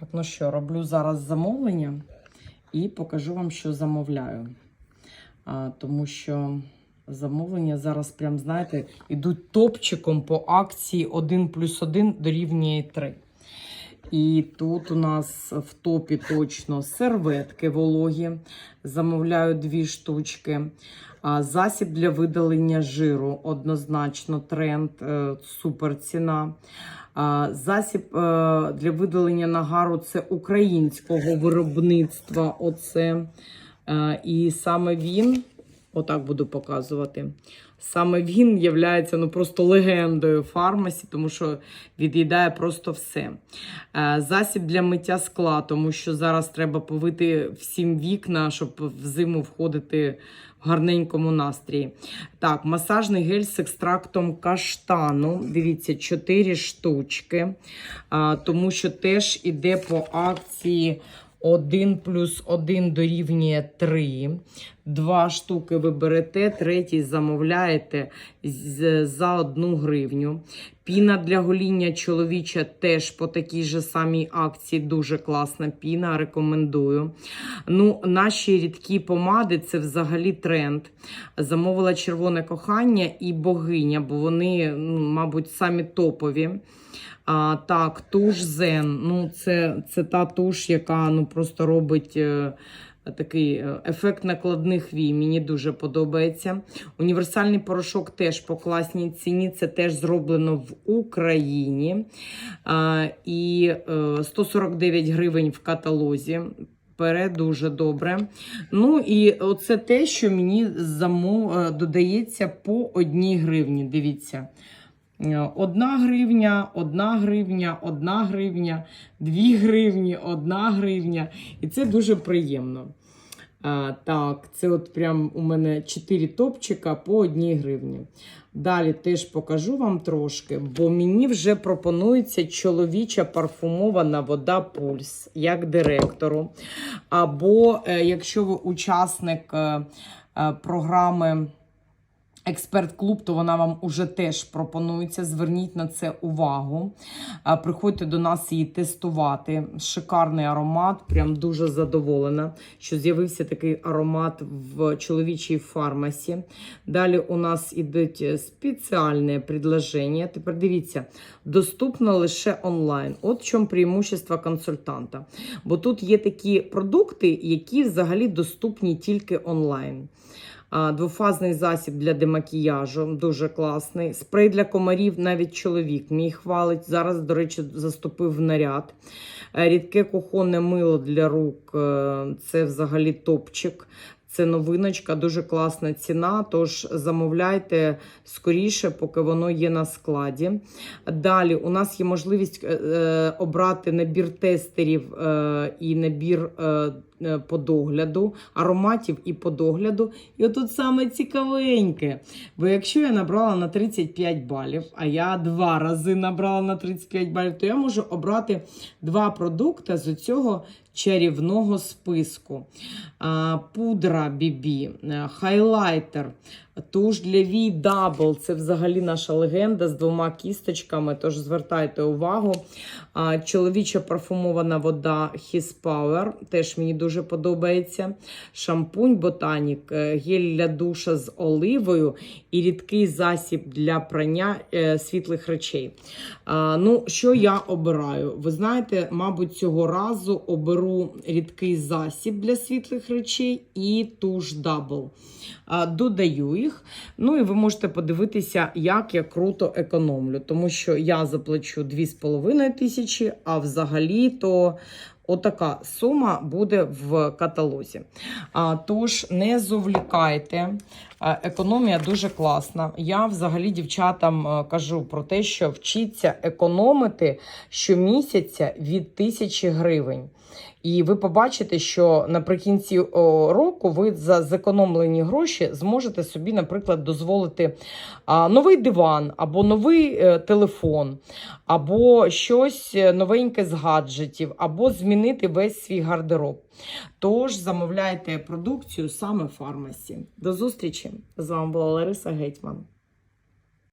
Так, ну що, роблю зараз замовлення і покажу вам, що замовляю. А, тому що замовлення зараз, прям, знаєте, ідуть топчиком по акції 1 плюс 1 дорівнює 3. І тут у нас в топі точно серветки вологі. Замовляю дві штучки. Засіб для видалення жиру однозначно тренд, е, супер ціна. Засіб е, для видалення нагару це українського виробництва. Оце. Е, І саме він, отак буду показувати. Саме він є ну, просто легендою фармасі, тому що від'їдає просто все. Е, Засіб для миття скла, тому що зараз треба повити всім вікна, щоб в зиму входити гарненькому настрії. Так, масажний гель з екстрактом каштану. Дивіться, 4 штучки. Тому що теж іде по акції 1 плюс 1 дорівнює 3. Два штуки ви берете, третій замовляєте за 1 гривню. Піна для гоління чоловіча теж по такій же самій акції. Дуже класна піна, рекомендую. Ну, наші рідкі помади це взагалі тренд. Замовила червоне кохання і богиня, бо вони, мабуть, самі топові. А, так, туш Зен. Ну, це, це та туш, яка ну, просто робить. е, Такий е, ефект накладних вій, мені дуже подобається. Універсальний порошок теж по класній ціні. Це теж зроблено в Україні. А, і е, 149 гривень в каталозі. Пере дуже добре. Ну і оце те, що мені замов... е, додається по одній гривні. Дивіться. Е, Одна гривня, одна гривня, одна гривня, дві гривні, одна гривня. І це дуже приємно. А, так, це от прям у мене 4 топчика по одній гривні. Далі теж покажу вам трошки, бо мені вже пропонується чоловіча парфумована вода Пульс як директору. Або е, якщо ви учасник е, е, програми. Експерт-клуб, то вона вам уже теж пропонується. Зверніть на це увагу. Приходьте до нас її тестувати. Шикарний аромат. Прям дуже задоволена, що з'явився такий аромат в чоловічій фармасі. Далі у нас ідуть спеціальне предложення. Тепер дивіться, доступно лише онлайн. От в чому преимущество консультанта. Бо тут є такі продукти, які взагалі доступні тільки онлайн. Двофазний засіб для демакіяжу, дуже класний. Спрей для комарів, навіть чоловік мій хвалить. Зараз, до речі, заступив наряд. Е, Рідке кухонне мило для рук е, це взагалі топчик. Це новиночка, дуже класна ціна. Тож замовляйте скоріше, поки воно є на складі. Далі у нас є можливість е, е, обрати набір тестерів е, і набір по догляду, ароматів і по догляду. І отут саме цікавеньке. Бо якщо я набрала на 35 балів, а я два рази набрала на 35 балів, то я можу обрати два продукти з цього чарівного списку. Пудра BB, е, хайлайтер, туш для вій Double. Це взагалі наша легенда з двома кісточками, тож звертайте увагу. Чоловіча парфумована вода His Power, теж мені дуже подобається. Шампунь Ботанік, е, гель для душа з оливою і рідкий засіб для прання е, світлих речей. Ну, що я обираю? Ви знаєте, мабуть, цього разу оберу рідкий засіб для світлих речей і туш. А, Додаю їх. Ну і ви можете подивитися, як я круто економлю, тому що я заплачу 2,5 тисячі, а взагалі то. Отака сума буде в каталозі. А, тож не зовлікайте. Економія дуже класна. Я взагалі дівчатам е, кажу про те, що вчіться економити щомісяця від тисячі гривень. І ви побачите, що наприкінці року ви за зекономлені гроші зможете собі, наприклад, дозволити новий диван, або новий е, телефон, або щось е, новеньке з гаджетів, або змінити весь свій гардероб. Тож замовляйте продукцію саме в фармасі. До зустрічі! З вами була Лариса Гетьман.